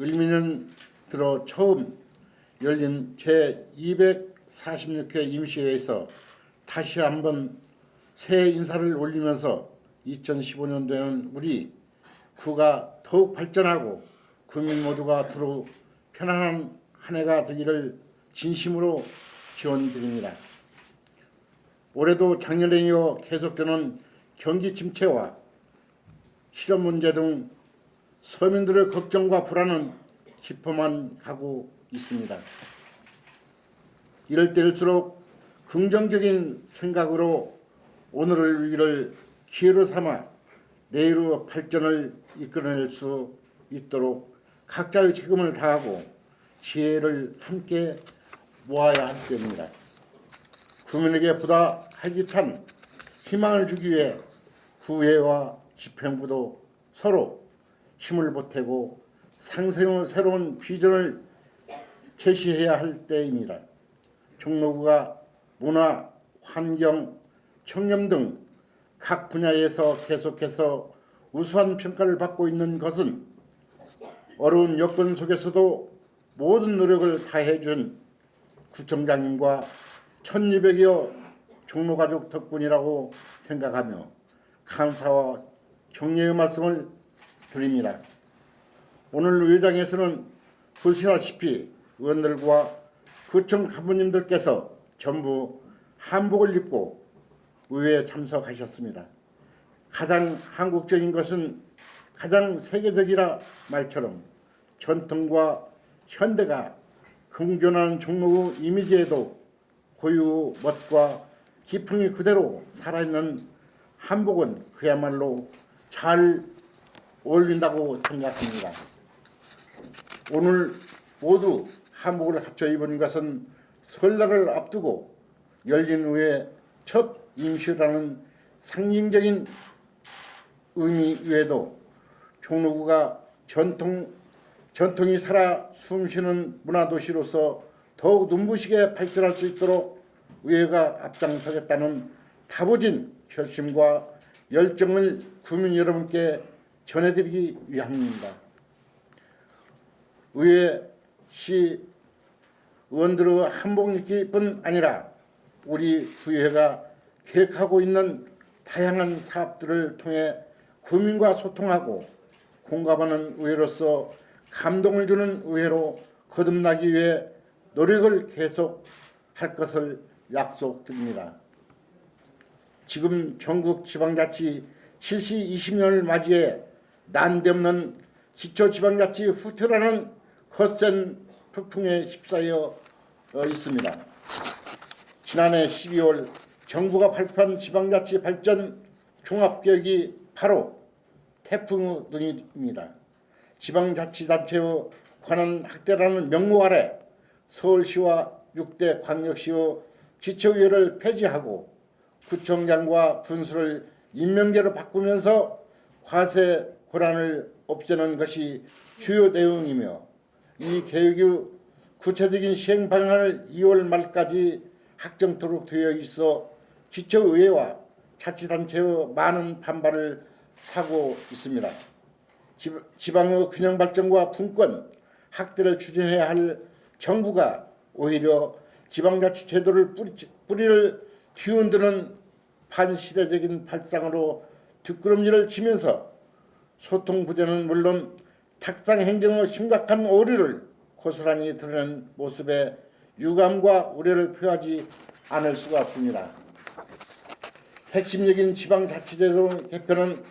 을미년 들어 처음 열린 제 246회 임시회에서 다시 한번 새해 인사를 올리면서 2015년도에는 우리 구가 더욱 발전하고 국민 모두가 두루 편안한 한 해가 되기를 진심으로 기원드립니다. 올해도 작년에 이어 계속되는 경기 침체와 실업 문제 등 서민들의 걱정과 불안은 깊어만 가고 있습니다. 이럴 때일수록 긍정적인 생각으로 오늘을 위기를 기회로 삼아 내일의 발전을 이끌어낼 수 있도록 각자의 책임을 다하고 지혜를 함께 모아야 할 때입니다. 국민에게 보다 활기찬 희망을 주기 위해 구회와 집행부도 서로 힘을 보태고 상생의 새로운 비전을 제시해야 할 때입니다. 종로구가 문화, 환경, 청렴 등 각 분야에서 계속해서 우수한 평가를 받고 있는 것은 어려운 여건 속에서도 모든 노력을 다해준 구청장님과 1200여 종로가족 덕분이라고 생각하며 감사와 격려의 말씀을 드립니다. 오늘 의장에서는 보시다시피 의원들과 구청 간부님들께서 전부 한복을 입고 의회에 참석하셨습니다. 가장 한국적인 것은 가장 세계적이라 말처럼 전통과 현대가 공존하는 종로구 이미지에도 고유 멋과 기풍이 그대로 살아있는 한복은 그야말로 잘 어울린다고 생각합니다. 오늘 모두 한복을 갖춰 입은 것은 설날을 앞두고 열린 후에 첫 임시라는 상징적인 의미 외에도 종로구가 전통 전통이 살아 숨쉬는 문화도시로서 더욱 눈부시게 발전할 수 있도록 의회가 앞장서겠다는 다부진 결심과 열정을 국민 여러분께 전해드리기 위함입니다. 의회 시 의원들의 한복 입기뿐 아니라 우리 구의회가 계획하고 있는 다양한 사업들을 통해 국민과 소통하고 공감하는 의회로서 감동을 주는 의회로 거듭나기 위해 노력을 계속 할 것을 약속드립니다. 지금 전국 지방자치 실시 20년을 맞이해 난데없는 기초지방자치 후퇴라는 거센 폭풍에 휩싸여 어, 있습니다. 지난해 12월 정부가 발표한 지방자치 발전 종합계획이 바로 태풍입니다. 지방자치단체의 관한 학대라는 명목 아래 서울시와 6대 광역시의 지처의회를 폐지하고 구청장과 군수를 임명제로 바꾸면서 과세 권한을 없애는 것이 주요 내용이며 이 계획의 구체적인 시행 방안을 2월 말까지 확정토록 되어 있어 기초의회와 자치단체의 많은 반발을 사고 있습니다. 지- 지방의 균형 발전과 분권, 확대를 추진해야 할 정부가 오히려 지방자치 제도를 뿌리, 뿌리를 뒤흔드는 반시대적인 발상으로 뒷걸음질을 치면서 소통 부재는 물론 탁상 행정의 심각한 오류를 고스란히 드러낸 모습에 유감과 우려를 표하지 않을 수가 없습니다. 핵심적인 지방자치제도 개편은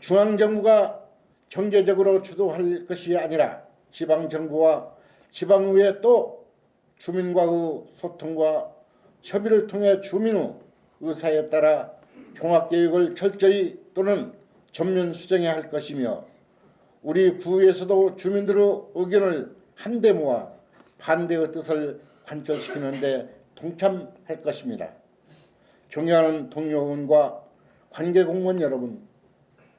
중앙정부가 경제적으로 주도할 것이 아니라 지방정부와 지방의회 또 주민과의 소통과 협의를 통해 주민의 의사에 따라 종합계획을 철저히 또는 전면 수정해야 할 것이며 우리 구에서도 주민들의 의견을 한데 모아 반대의 뜻을 관철시키는데 동참할 것입니다. 존경하는 동료 의원과 관계 공무원 여러분,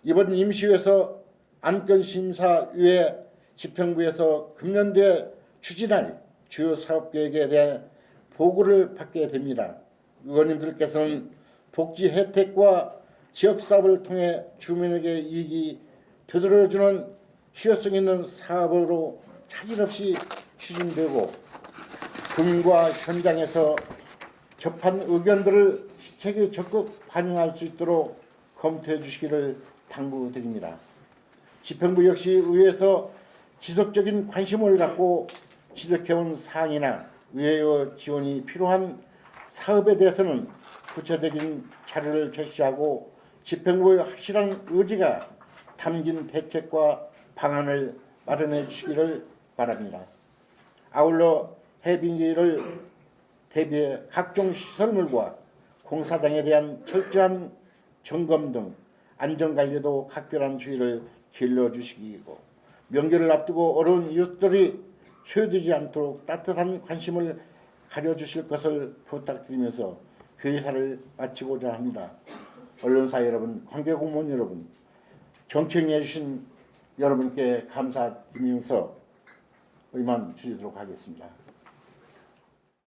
이번 임시회에서 안건심사위회 집행부에서 금년도에 추진할 주요 사업계획에 대해 보고를 받게 됩니다. 의원님들께서는 복지 혜택과 지역 사업을 통해 주민에게 이익이 되돌아주는 실효성 있는 사업으로 차질 없이 추진되고 국민과 현장에서 접한 의견들을 시책에 적극 반영할 수 있도록 검토해 주시기를 당부드립니다. 집행부 역시 의회에서 지속적인 관심을 갖고 지적해온 사항이나 의회의 지원이 필요한 사업에 대해서는 구체적인 자료를 제시하고 집행부의 확실한 의지가 담긴 대책과 방안을 마련해 주시기를 바랍니다. 아울러 해빙기를 대비해 각종 시설물과 공사장에 대한 철저한 점검 등 안전관리도 각별한 주의를 길러주시기고 명절을 앞두고 어려운 이웃들이 소외되지 않도록 따뜻한 관심을 가져주실 것을 부탁드리면서 회의사를 마치고자 합니다. 언론사 여러분, 관계공무원 여러분, 경청해 주신 여러분께 감사드리면서 의만 드리도록 하겠습니다.